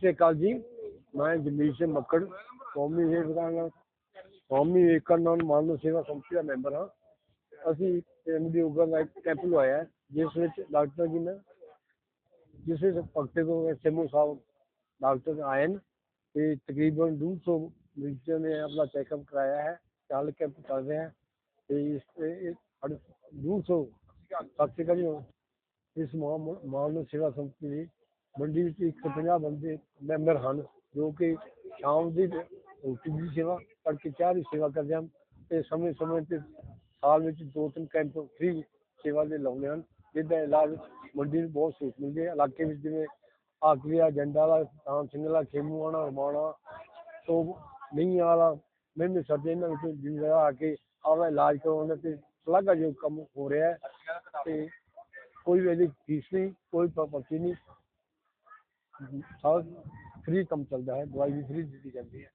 ਸਤਿ ਅਕਾਲ ਜੀ। ਮੈਂ ਜਮੀਰ ਸਿੰਘ ਮੱਕੜ, ਕੌਮੀ ਸੇਵਕਾਂ ਕੌਮੀ ਵਿਵੇਕਾਨੰਦ ਮਾਨਵ ਸੇਵਾ ਸੰਸਥਾ ਦਾ ਮੈਂਬਰ ਹਾਂ। ਅਸੀਂ ਪਿੰਡ ਉਗਰ ਦਾ ਕੈਂਪ ਲਵਾਇਆ ਜਿਸ ਵਿੱਚ ਡਾਕਟਰ ਜੀ ਨੇ, ਜਿਸ ਵਿੱਚ ਭਗਤੇ ਤੋਂ ਸਿਮੂ ਸਾਹਿਬ ਡਾਕਟਰ ਆਏ ਨੇ ਤੇ ਤਕਰੀਬਨ 200 ਮਰੀਜ਼ਾਂ ਨੇ ਆਪਣਾ ਚੈੱਕਅਪ ਕਰਾਇਆ ਹੈ ਚੱਲ ਕੈਂਪ ਚੱਲ ਰਿਹਾ ਹੈ ਤੇ ਇਸ ਤੇ 200 ਸਤਿ ਸ਼੍ਰੀ ਅਕਾਲ ਜੀ। ਇਸ ਮਾਨਵ ਸੇਵਾ ਸੰਸਥਾ ਦੀ ਮੰਡੀ ਵਿੱਚ 150 ਬੰਦੇ ਮੈਂਬਰ ਹਨ, ਜੋ ਕਿ ਸ਼ਾਮ ਦੀ ਰੋਟੀ ਦੀ ਸੇਵਾ ਤੜਕੇ ਚਾਹ ਦੀ ਸੇਵਾ ਕਰਦੇ ਹਨ ਤੇ ਸਮੇਂ ਸਮੇਂ ਤੇ ਸਾਲ ਵਿੱਚ ਦੋ ਤਿੰਨ ਕੈਂਪ ਫ੍ਰੀ ਸੇਵਾ ਦੇ ਲਾਉਂਦੇ ਹਨ ਜਿਹਦਾ ਇਲਾਜ ਮੰਡੀ ਨੂੰ ਬਹੁਤ ਸਹੂਲਤ ਮਿਲਦੀ ਹੈ। ਇਲਾਕੇ ਵਿੱਚ ਜਿਵੇਂ ਆਕਲੀਆ ਜੰਡਾ ਵਾਲਾ ਤਾਂ ਸਿੰਘ ਵਾਲਾ ਖੇਮੂ ਵਾਲਾ ਰਮਾਣਾ ਤੋਂ ਨਹੀਂ ਵਾਲਾ ਮੈਨੂੰ ਸਰਦੇ ਇਹਨਾਂ ਵਿੱਚ ਜਿੰਦਾ ਆ ਕੇ ਆਪਦਾ ਇਲਾਜ ਕਰਵਾਉਣ ਤੇ ਸਲਾਘਾ ਜੋ ਕੰਮ ਹੋ ਰਿਹਾ ਹੈ ਤੇ ਕੋਈ ਵੀ ਇਹਦੀ ਫੀਸ ਨਹੀਂ, ਕੋਈ ਪਰਚੀ ਨਹੀਂ। ਸਭ ਫ੍ਰੀ ਕੰਮ ਚੱਲਦਾ ਹੈ ਦਵਾਈ ਵੀ ਫ੍ਰੀ ਦਿੱਤੀ ਜਾਂਦੀ ਹੈ।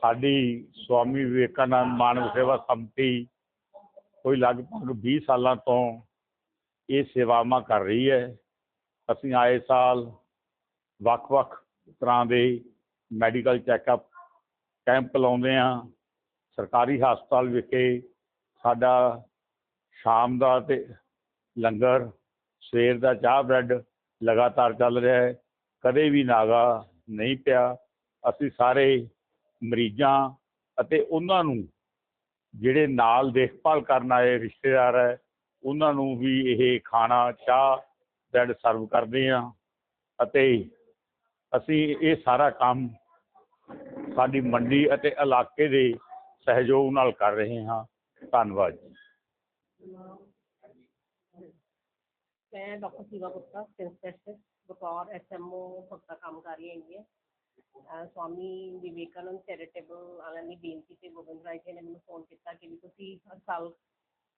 ਸਾਡੀ ਸਵਾਮੀ ਵਿਵੇਕਾਨੰਦ ਮਾਨਵ ਸੇਵਾ ਸੰਮਤੀ ਕੋਈ ਲਗਭਗ 20 ਸਾਲਾਂ ਤੋਂ ਇਹ ਸੇਵਾਵਾਂ ਕਰ ਰਹੀ ਹੈ। ਅਸੀਂ ਆਏ ਸਾਲ ਵੱਖ-ਵੱਖ ਤਰ੍ਹਾਂ ਦੇ ਮੈਡੀਕਲ ਚੈੱਕਅਪ ਕੈਂਪ ਲਾਉਂਦੇ ਹਾਂ। ਸਰਕਾਰੀ ਹਸਪਤਾਲ ਵਿਖੇ ਸਾਡਾ ਸ਼ਾਮ ਦਾ ਤੇ ਲੰਗਰ, ਸਵੇਰ ਦਾ ਚਾਹ ਬ੍ਰੈਡ ਲਗਾਤਾਰ ਚੱਲ ਰਿਹਾ ਹੈ। ਕਦੇ ਵੀ ਨਾਗਾ ਨਹੀਂ ਪਿਆ। ਅਸੀਂ ਸਾਰੇ ਮਰੀਜ਼ਾਂ ਅਤੇ ਉਹਨਾਂ ਨੂੰ ਜਿਹੜੇ ਨਾਲ ਦੇਖਭਾਲ ਕਰਨ ਆਏ ਰਿਸ਼ਤੇਦਾਰ ਹੈ, ਉਹਨਾਂ ਨੂੰ ਵੀ ਇਹ ਖਾਣਾ, ਚਾਹ, ਬੈਡ ਸਰਵ ਕਰਦੇ ਆ ਅਤੇ ਅਸੀਂ ਇਹ ਸਾਰਾ ਕੰਮ ਸਾਡੀ ਮੰਡੀ ਅਤੇ ਇਲਾਕੇ ਦੇ ਸਹਿਯੋਗ ਨਾਲ ਕਰ ਰਹੇ ਹਾਂ। ਧੰਨਵਾਦ ਜੀ। ਮੈਂ ਡਾਕਟਰ ਸੀਵਾ ਗੁਪਤਾ ਸਪੈਸ਼ਲਿਸਟ ਬਤੌਰ ਐਸਐਮਓ ਭਗਤਾ ਕੰਮ ਕਰ ਰਹੀ ਹੈਗੀ ਅਹ ਸਵਾਮੀ ਵਿਵੇਕਾਨੰਦ ਚੈਰੀਟੇਬਲ ਵਾਲਿਆਂ ਦੀ ਬੇਨਤੀ ਤੇ ਗੋਬਿੰਦ ਰਾਏ ਜੀ ਨੇ ਮੈਨੂੰ ਫੋਨ ਕੀਤਾ ਕਿ ਵੀ ਤੁਸੀਂ ਹਰ ਸਾਲ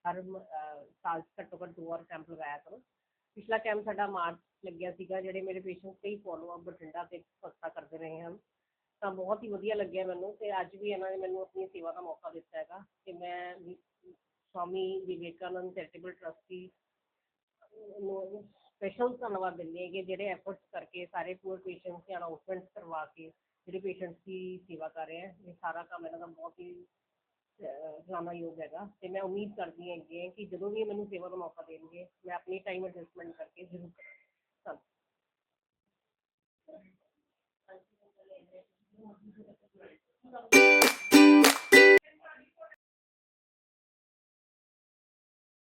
ਹਰ ਮ- ਅਹ ਸਾਲ 'ਚ ਘੱਟੋ ਘੱਟ ਦੋ ਵਾਰ ਕੈਂਪ ਲਗਾਇਆ ਕਰੋ ਪਿਛਲਾ ਕੈਂਪ ਸਾਡਾ ਮਾਰਚ 'ਚ ਲੱਗਿਆ ਸੀਗਾ ਜਿਹੜੇ ਮੇਰੇ ਪੇਸ਼ੈਂਟਸ ਕਈ ਫੋਲੋ ਅਪ ਬਠਿੰਡਾ ਤੇ ਭਗਤਾ ਕਰਦੇ ਰਹੇ ਹਨ ਤਾਂ ਬਹੁਤ ਹੀ ਵਧੀਆ ਲੱਗਿਆ ਮੈਨੂੰ ਤੇ ਅੱਜ ਵੀ ਇਹਨਾਂ ਨੇ ਮੈਨੂੰ ਆਪਣੀ ਸੇਵਾ ਦਾ ਮੌਕਾ ਦਿੱਤਾ ਹੈਗਾ ਕਿ ਮੈਂ ਵੀ- ਸਵਾਮੀ ਵਿਵੇਕਾਨੰਦ ਚੈਰੀਟੇਬਲ ਟਰਸਟੀ ਨੂੰ ਸਪੈਸ਼ਲ ਧੰਨਵਾਦ ਦਿੰਦੇ ਹੈਗੇ ਜਿਹੜੇ ਐਫਰਟਸ ਕਰਕੇ ਸਾਰੇ ਪੂਰ ਪੇਸ਼ੈਂਟਸ ਦੇ ਅਨਾਉਂਸਮੈਂਟਸ ਕਰਵਾ ਕੇ ਜਿਹੜੇ ਪੇਸ਼ੈਂਟਸ ਦੀ ਸੇਵਾ ਕਰ ਰਹੇ ਹੈ ਇਹ ਸਾਰਾ ਕੰਮ ਇਹਨਾਂ ਦਾ ਬਹੁਤ ਹੀ ਯੋਗ ਹੈਗਾ ਤੇ ਮੈਂ ਉਮੀਦ ਕਰਦੀ ਹੈਗੀ ਹਾਂ ਕਿ ਜਦੋਂ ਵੀ ਇਹ ਮੈਨੂੰ ਸੇਵਾ ਦਾ ਮੌਕਾ ਦੇਣਗੇ, ਮੈਂ ਆਪਣੀ ਟਾਈਮ ਐਡਜਸਟਮੈਂਟ ਕਰਕੇ ਜ਼ਰੂਰ ਕਰਾਂਗੀ। ਧੰਨਵਾਦ।